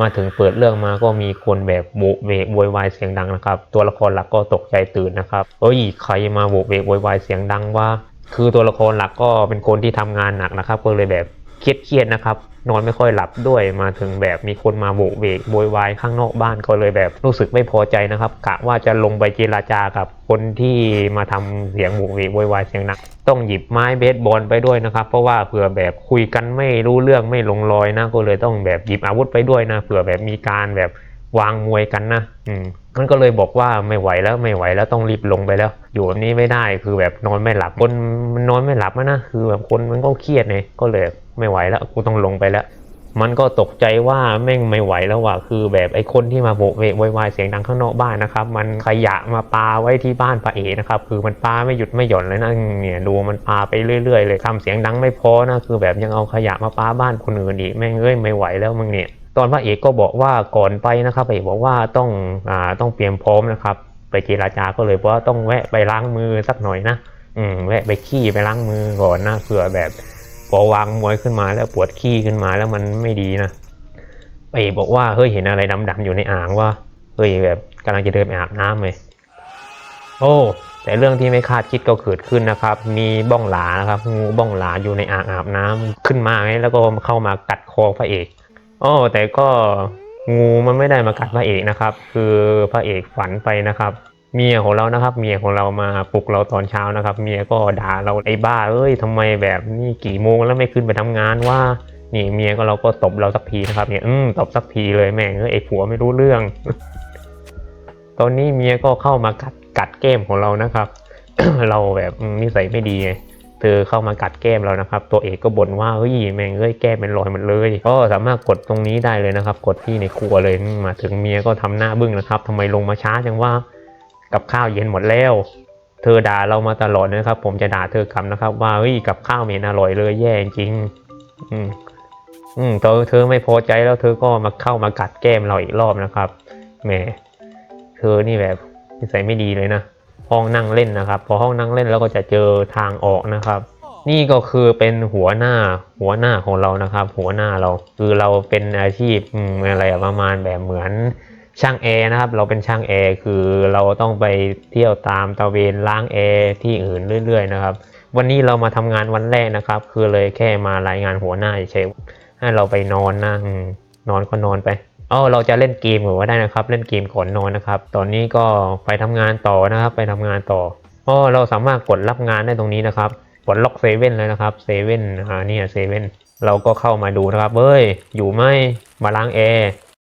มาถึงเปิดเรื่องมาก็มีคนแบบโบกเวกโวยวายเสียงดังนะครับ ตัวละครหลักก็ตกใจตื่นนะครับเอ้ยใครมาโบกเวกโวยวายเสียงดังว่า คือตัวละครหลักก็เป็นคนที่ทำงานหนักนะครับ ก็เลยแบบ เครียดๆนะครับ นอนไม่ค่อยหลับด้วยมาถึงแบบมีคนมาโบกเวกโวยวายข้างนอกบ้านก็เลยแบบรู้สึกไม่พอใจนะครับ กะว่าจะลงไปเจราจากับคนที่มาทำเสียงโบกเวกโวยวายเสียงนัก ต้องหยิบไม้เบสบอลไปด้วยนะครับ เพราะว่าเผื่อแบบคุยกันไม่รู้เรื่องไม่ลงรอยนะ ก็เลยต้องแบบหยิบอาวุธไปด้วยนะเผื่อแบบมีการแบบ วางมวยกันนะอืมมันก็เลยบอกว่าไม่ไหวแล้วไม่ไหวแล้วต้องรีบลงไปแล้ว อยู่แบบนี้ไม่ได้คือแบบนอนไม่หลับคนมันนอนไม่หลับอะนะคือแบบคนมันก็เครียดไงก็เลยไม่ไหวแล้วกูต้องลงไปแล้ว มันก็ตกใจว่าแม่งไม่ไหวแล้วว่ะคือแบบไอ้คนที่มาโบกเวกโวยวายเสียงดังข้างนอกบ้านนะครับ มันขยะมาปาไว้ที่บ้านป้าเอนะครับ คือมันปาไม่หยุดไม่หย่อนเลยนะเนี่ยดูมันปาไปเรื่อยๆเลยทำเสียงดังไม่พอนะคือแบบยังเอาขยะมาปาบ้านคนอื่นอีกแม่งเอ้ยไม่ไหวแล้วมึงเนี่ย ตอนพระเอกก็บอกว่าก่อนไปนะครับพระเอกบอกว่าต้องอ่าต้องเตรียมพร้อมนะครับ ไปเจราจาก็เลยบอกว่าต้องแวะไปล้างมือสักหน่อยนะอืมแวะไปขี้ไปล้างมือก่อนนะเผื่อแบบพอวางมวยขึ้นมาแล้วปวดขี้ขึ้นมาแล้วมันไม่ดีนะพระเอกบอกว่าเฮ้ยเห็นอะไรดำๆอยู่ในอ่างว่าเฮ้ยแบบกำลังจะเดินไปอาบน้ำเลยโอ้แต่เรื่องที่ไม่คาดคิดก็เกิดขึ้นนะครับ มีบ้องหลานะครับงูบ้องหลาอยู่ในอ่างอาบน้ำขึ้นมาแล้วก็เข้ามากัดคอพระเอก โอ้แต่ก็งูมันไม่ได้มากัดพระเอกนะครับ คือพระเอกฝันไปนะครับเมียของเรานะครับ เมียของเรามาปลุกเราตอนเช้านะครับ เมียก็ด่าเราไอ้บ้าเอ้ยทำไมแบบนี่กี่โมงแล้วไม่ขึ้นไปทำงานว่า นี่เมียก็เราก็ตบเราสักทีนะครับเนี่ยอืมตบสักทีเลยแม่งไอ้ผัวไม่รู้เรื่อง ตอนนี้เมียก็เข้ามากัดกัดแก้มของเรานะครับ เราแบบนิสัยไม่ดีไง เธอเข้ามากัดแก้มเรานะครับ ตัวเอกก็บ่นว่าเฮ้ยแม่งเอ้ยแก้มเป็นรอยหมดเลย ก็สามารถกดตรงนี้ได้เลยนะครับ กดที่ในครัวเลยมาถึงเมียก็ทำหน้าบึ้งนะครับทำไมลงมาช้าจังว่ากับข้าวเย็นหมดแล้ว เธอด่าเรามาตลอดนะครับ ผมจะด่าเธอกลับนะครับ ว่าเฮ้ยกับข้าวเหม็นอร่อยเลยแย่จริง อืมอืมตอนเธอไม่พอใจแล้วเธอก็มาเข้ามากัดแก้มเราอีกรอบนะครับแหมเธอนี่แบบนิสัยไม่ดีเลยนะ ห้องนั่งเล่นนะครับ พอห้องนั่งเล่นแล้วก็จะเจอทางออกนะครับ นี่ก็คือเป็นหัวหน้าหัวหน้าของเรานะครับ หัวหน้าเราคือเราเป็นอาชีพอะไรประมาณแบบเหมือนช่างแอร์นะครับ เราเป็นช่างแอร์คือเราต้องไปเที่ยวตามตะเวนล้างแอร์ที่อื่นเรื่อย ๆ นะครับ วันนี้เรามาทำงานวันแรกนะครับ คือเลยแค่มารายงานหัวหน้าเฉยให้เราไปนอนนะนอนก็นอนไป อ๋อเราจะเล่นเกมหรือว่าได้นะครับ เล่นเกมก่อนนอนนะครับ ตอนนี้ก็ไปทำงานต่อนะครับ ไปทำงานต่ออ๋อเราสามารถกดรับงานได้ตรงนี้นะครับกดล็อกเซเว่นเลยนะครับเซเว่นอ่านี่เซเว่นเราก็เข้ามาดูนะครับเฮ้ยอยู่ไหมมาล้างแอร์